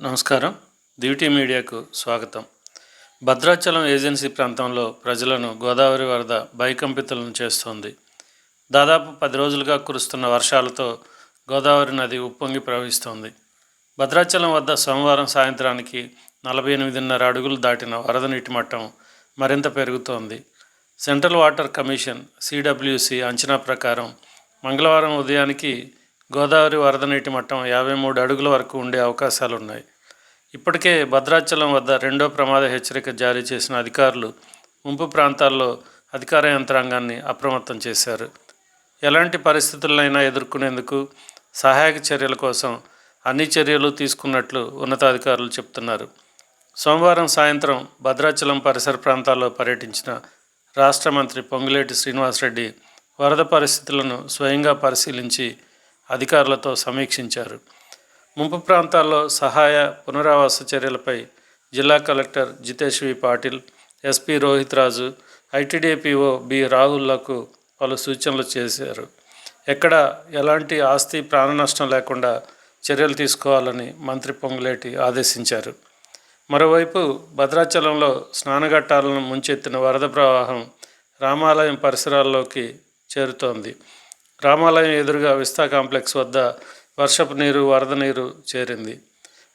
నమస్కారం. దివిటీ మీడియాకు స్వాగతం. భద్రాచలం ఏజెన్సీ ప్రాంతంలో ప్రజలను గోదావరి వరద భయకంపితులను చేస్తోంది. దాదాపు పది రోజులుగా కురుస్తున్న వర్షాలతో గోదావరి నది ఉప్పొంగి ప్రవహిస్తోంది. భద్రాచలం వద్ద సోమవారం సాయంత్రానికి నలభై ఎనిమిదిన్నర అడుగులు దాటిన వరద నీటి మట్టం మరింత పెరుగుతోంది. సెంట్రల్ వాటర్ కమిషన్ సిడబ్ల్యూసి అంచనా ప్రకారం మంగళవారం ఉదయానికి గోదావరి వరద నీటి మట్టం యాభై మూడు అడుగుల వరకు ఉండే అవకాశాలు ఉన్నాయి ఇప్పటికే భద్రాచలం వద్ద రెండో ప్రమాద హెచ్చరిక జారీ చేసిన అధికారులు ముంపు ప్రాంతాల్లో అధికార యంత్రాంగాన్ని అప్రమత్తం చేశారు. ఎలాంటి పరిస్థితులైనా ఎదుర్కొనేందుకు సహాయక చర్యల కోసం అన్ని చర్యలు తీసుకున్నట్లు ఉన్నతాధికారులు చెప్తున్నారు. సోమవారం సాయంత్రం భద్రాచలం పరిసర ప్రాంతాల్లో పర్యటించిన రాష్ట్ర మంత్రి పొంగులేటి శ్రీనివాసరెడ్డి వరద పరిస్థితులను స్వయంగా పరిశీలించి అధికారులతో సమీక్షించారు. ముంపు ప్రాంతాల్లో సహాయ పునరావాస చర్యలపై జిల్లా collector Jitesh V. Patil SP Rohit Raju ITDPO B. రాహుల్లకు పలు సూచనలు చేశారు. ఎక్కడ ఎలాంటి ఆస్తి ప్రాణ నష్టం లేకుండా చర్యలు తీసుకోవాలని మంత్రి పొంగులేటి ఆదేశించారు. మరోవైపు భద్రాచలంలో స్నానఘట్టాలను ముంచెత్తిన వరద ప్రవాహం రామాలయం పరిసరాల్లోకి చేరుతోంది. రామాలయం ఎదురుగా విస్తా కాంప్లెక్స్ వద్ద వర్షపు నీరు వరద నీరు చేరింది.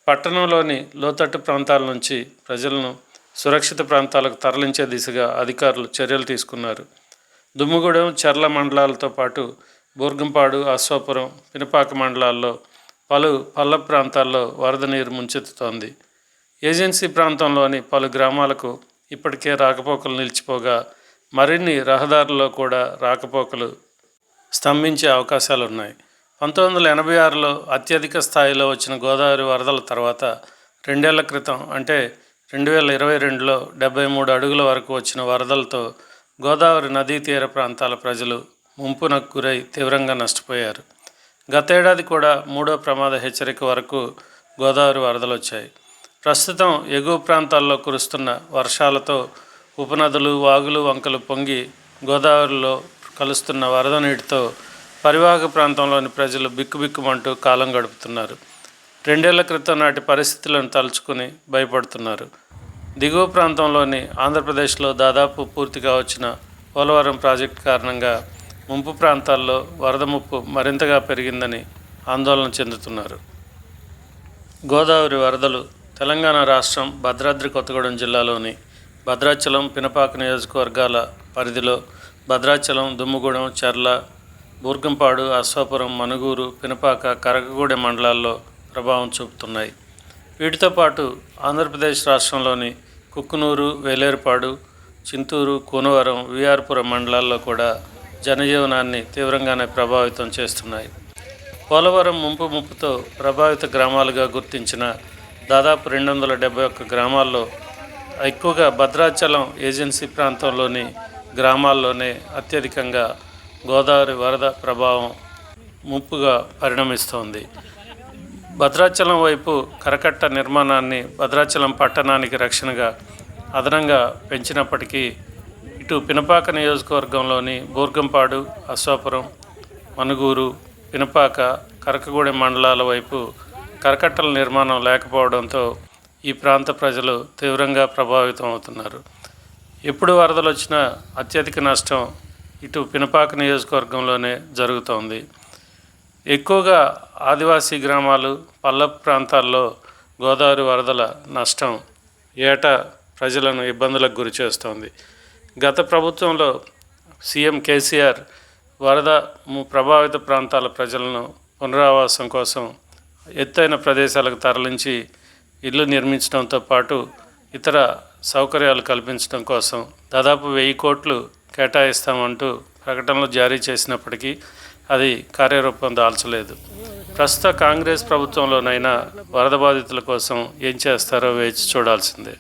పట్టణంలోని లోతట్టు ప్రాంతాల నుంచి ప్రజలను సురక్షిత ప్రాంతాలకు తరలించే దిశగా అధికారులు చర్యలు తీసుకున్నారు. దుమ్ముగూడెం చర్ల మండలాలతో పాటు బూర్గంపాడు అశ్వాపురం పినపాక మండలాల్లో పలు పల్ల ప్రాంతాల్లో వరద నీరు ముంచెత్తుతోంది. ఏజెన్సీ ప్రాంతంలోని పలు గ్రామాలకు ఇప్పటికే రాకపోకలు నిలిచిపోగా మరిన్ని రహదారుల్లో కూడా రాకపోకలు స్తంభించే అవకాశాలు ఉన్నాయి పంతొమ్మిది వందల ఎనభై ఆరులో అత్యధిక స్థాయిలో వచ్చిన గోదావరి వరదల తర్వాత రెండేళ్ళ క్రితం అంటే రెండు వేల ఇరవై రెండులో డెబ్బై మూడు అడుగుల వరకు వచ్చిన వరదలతో గోదావరి నదీ తీర ప్రాంతాల ప్రజలు ముంపునకు గురై తీవ్రంగా నష్టపోయారు. గతేడాది కూడా మూడో ప్రమాద హెచ్చరిక వరకు గోదావరి వరదలు వచ్చాయి. ప్రస్తుతం ఎగువ ప్రాంతాల్లో కురుస్తున్న వర్షాలతో ఉపనదులు వాగులు వంకలు పొంగి గోదావరిలో కలుస్తున్న వరద నీటితో పరివాహక ప్రాంతంలోని ప్రజలు బిక్కుబిక్కుమంటూ కాలం గడుపుతున్నారు. రెండేళ్ళ క్రితం నాటి పరిస్థితులను తలుచుకుని భయపడుతున్నారు. దిగువ ప్రాంతంలోని ఆంధ్రప్రదేశ్లో దాదాపు పూర్తిగా వచ్చిన పోలవరం ప్రాజెక్టు కారణంగా ముంపు ప్రాంతాల్లో వరద ముప్పు మరింతగా పెరిగిందని ఆందోళన చెందుతున్నారు. గోదావరి వరదలు తెలంగాణ రాష్ట్రం భద్రాద్రి కొత్తగూడెం జిల్లాలోని భద్రాచలం పినపాక నియోజకవర్గాల పరిధిలో భద్రాచలం దుమ్ముగూడెం చర్ల బూర్గంపాడు అశ్వాపురం మనుగూరు పినపాక కరకగూడె మండలాల్లో ప్రభావం చూపుతున్నాయి. వీటితో పాటు ఆంధ్రప్రదేశ్ రాష్ట్రంలోని కుక్కునూరు వేలేరుపాడు చింతూరు కూనవరం విఆర్పురం మండలాల్లో కూడా జనజీవనాన్ని తీవ్రంగానే ప్రభావితం చేస్తున్నాయి. పోలవరం ముంపు ముప్పుతో ప్రభావిత గ్రామాలుగా గుర్తించిన దాదాపు రెండు వందల డెబ్బై ఒక్క గ్రామాల్లో ఎక్కువగా భద్రాచలం ఏజెన్సీ ప్రాంతంలోని గ్రామాల్లోనే అత్యధికంగా గోదావరి వరద ప్రభావం ముప్పుగా పరిణమిస్తోంది. భద్రాచలం వైపు కరకట్ట నిర్మాణాన్ని భద్రాచలం పట్టణానికి రక్షణగా అదనంగా పెంచినప్పటికీ ఇటు పినపాక నియోజకవర్గంలోని బూర్గంపాడు అశ్వాపురం మనుగూరు పినపాక కరకగూడెం మండలాల వైపు కరకట్టల నిర్మాణం లేకపోవడంతో ఈ ప్రాంత ప్రజలు తీవ్రంగా ప్రభావితం అవుతున్నారు ఎప్పుడు వరదలు వచ్చినా అత్యధిక నష్టం ఇటు పినపాక నియోజకవర్గంలోనే జరుగుతోంది. ఎక్కువగా ఆదివాసీ గ్రామాలు పల్లపు ప్రాంతాల్లో గోదావరి వరదల నష్టం ఏటా ప్రజలను ఇబ్బందులకు గురి చేస్తోంది. గత ప్రభుత్వంలో సీఎం కేసీఆర్ వరద ము- ప్రభావిత ప్రాంతాల ప్రజలను పునరావాసం కోసం ఎత్తైన ప్రదేశాలకు తరలించి ఇల్లు నిర్మించడంతో పాటు ఇతర సౌకర్యాలు కల్పించడం కోసం దాదాపు వెయ్యి కోట్లు కేటాయిస్తామంటూ ప్రకటనలు జారీ చేసినప్పటికీ అది కార్యరూపం దాల్చలేదు. ప్రస్తుత కాంగ్రెస్ ప్రభుత్వంలోనైనా వరద బాధితుల కోసం ఏం చేస్తారో వేచి చూడాల్సిందే.